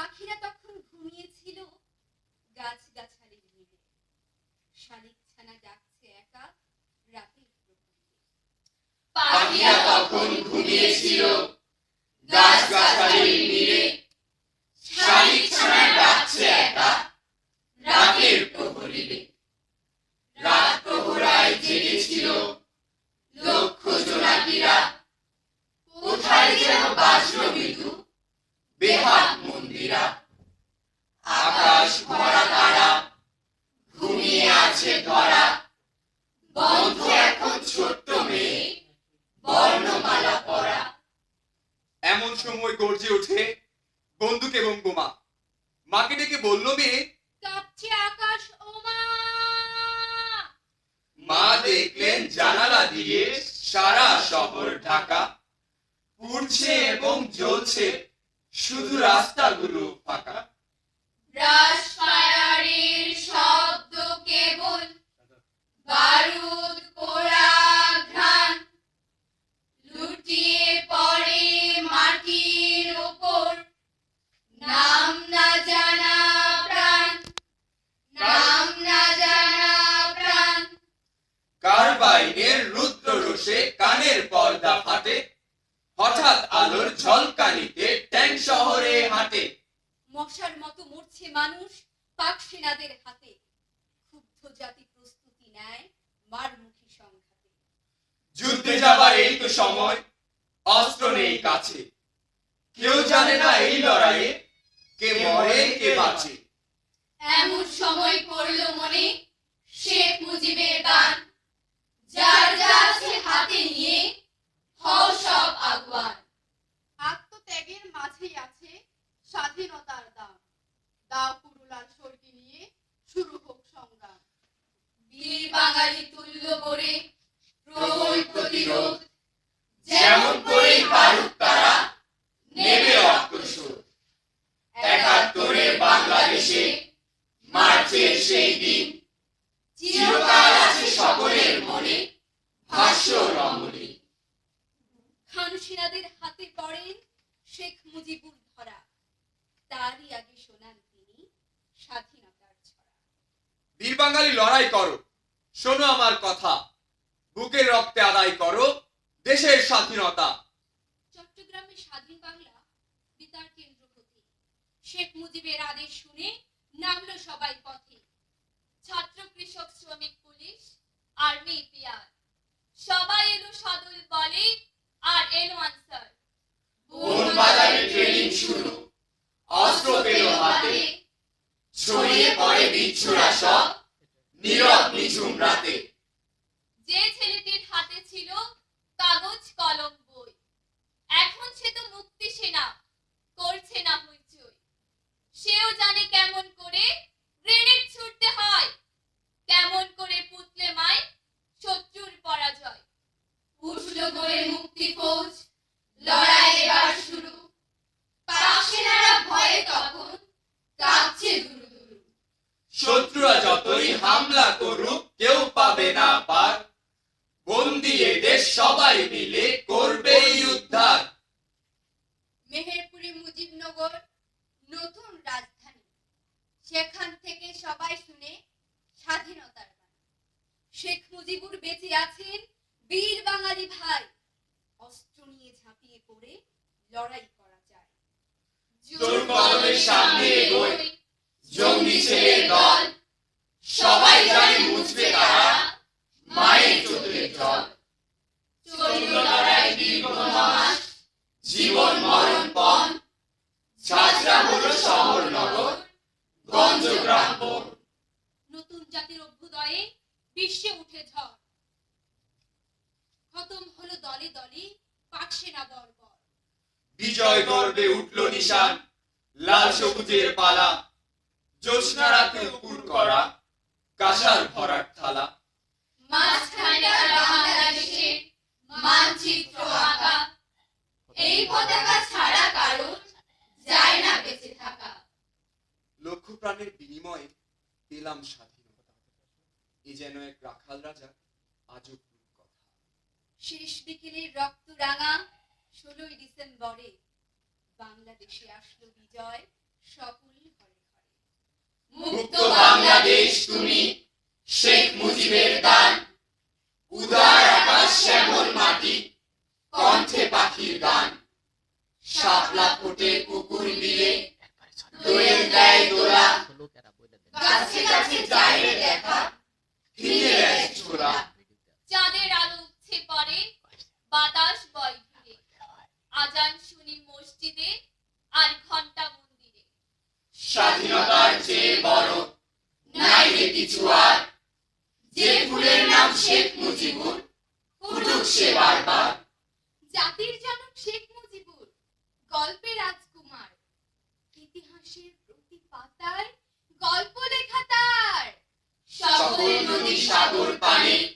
পাখিরা তখন ঘুমিয়েছিল। গাছ গাছালির নিড়ে শালিক ছানা ডাকছে একা রাতে পাখিরা তখন ঘুমিয়েছিল। গাছ গাছালির মাকে ডেকে বলল মেয়ে কাঁপছে আকাশ মা। দেখলেন জানালা দিয়ে সারা শহর ঢাকা পুড়ছে এবং জ্বলছে শুধু রাস্তাগুলো ফাঁকা। ব্রাশ ফায়ারের শব্দ কেবল বারুদ পোড়া হঠাৎ আলোর ঝলকানিতে ট্যাঙ্ক শহরে হাঁটে। মশার মতো মরছে মানুষ পাক সেনাদের হাতে। ক্ষুব্ধ জাতি প্রস্তুতি নেয় মারমুখী সংঘাতে। যুদ্ধে যাবার এই তো সময় অস্ত্র নেই কাছে। কেউ জানে না এই লড়াইয়ে কে মরে কে বাঁচে। এমন সময় পড়ল মনে শেখ মুজিবের গান। যার যা আছে হাতে নিয়ে হও সব আগুয়ান আত্মত্যাগের মাঝেই আছে স্বাধীনতার দাম দাও কুরুলার সর্গি নিয়ে শুরু হোক সংগ্রাম বীর বাঙালি তুল্য করে প্রতিরোধ যেমন করেই পারুক তারা নেবে রক্তস্রোত একাত্তরে বাংলাদেশে মার্চের সেই দিন চিরকাল আছে সকলের মনে ভাষ্য রমণী। খানসিনাদের হাতে পড়েন শেখ মুজিবুর ধরা। তারই আগে শোনান তিনি স্বাধীনতার ছড়া। বীর বাঙালি লড়াই করো শোনো আমার কথা। বুকের রক্তে আদায় করো। দেশের স্বাধীনতা। চট্টগ্রামে স্বাধীন বাংলা বিতার কেন্দ্র হতে শেখ মুজিবের আদেশ শুনে নামলো সবাই পথে। ছাত্র কৃষক শ্রমিক পুলিশ আর্মি পিয়ার সবাই এলো সদল বলে আর এলো আনসার। বোন বাজারে ট্রেনিং শুরু। অস্ত্র পেল হাতে। ছড়িয়ে পড়ে বিচ্ছুরা সব। নীরব নিঝুম রাতে। যে ছেলেটির হাতে ছিল কাগজ, কলম, বই। এখন সে তো মুক্তি সেনা, করছে না হইচই। সেও জানে কেমন করে গ্রেনেড ছুটতে হয়, কেমন করে পুতলে মায় শত্রুর পরাজয়। উঠল গড়ে মুক্তি ফৌজ লড়াই এবার শুরু। পাক সেনারা ভয়ে তখন কাঁপছে দুরু দুরু শত্রুরা যতই হামলা করুক, কেউ পাবে না পার। বন্দি সবাই মিলে করবে উদ্ধার। মেহেরপুরে মুজিবনগর নতুন রাজধানী। সেখান থেকে সবাই শুনে স্বাধীনতার শেখ মুজিবুর বেঁচে আছেন বীর বাঙালি ভাই। অস্ত্র নিয়ে ঝাঁপিয়ে পড়ে লড়াই করা যায়। জোর কদমের সামনে এগোয় জঙ্গি ছেলের দল। নতুন জাতির অভ্যুদয়ে বিশ্বে উঠে ঝড়। খতম হলো দলে দলে পাক সেনা বর্বর। বিজয় গর্বে উঠল নিশান লাল সবুজের পালা। জ্যোৎস্না রাতে উপুর করা কাঁসার ভরাট থালা। মাঝখানে মানচিত্র আঁকা। এই পতাকা ছাড়া কারণ যায় না বেঁচে থাকা লক্ষ প্রাণের বিনিময়ে পেলাম স্বাধীনতা। এ যেন এক রাখাল রাজা আজব কথা। শেষ বিকেলের রক্ত রাঙা ষোলোই ডিসেম্বরে বাংলাদেশে আসলো বিজয় সকল ঘরে ঘরে। মুক্ত বাংলাদেশ তুমি শেখ মুজিবের গান। উদার আকাশ শ্যামল মাটি কণ্ঠে পাখির গান। শাপলা ফোটে কুকুর বিলে দোয়েল দেয় দোলা গাছে গাছে যায় রে দেখা ফিরে দেয় ছোলা চাঁদের আলো উঠছে পরে বাতাস বয় ঘিরে আজান শুনি মসজিদে আর ঘণ্টা মন্দিরে স্বাধীনতার চেয়ে বড়। নাই রে কিছু আর। যে ফুলের নাম শেখ মুজিবুর, ফুটুক সে বারবার। জাতির জনক শেখ মুজিবুর গল্পের রাজকুমার। ইতিহাসের প্রতি পাতায় গল্প লেখা তার। সকল নদী সাগর পানে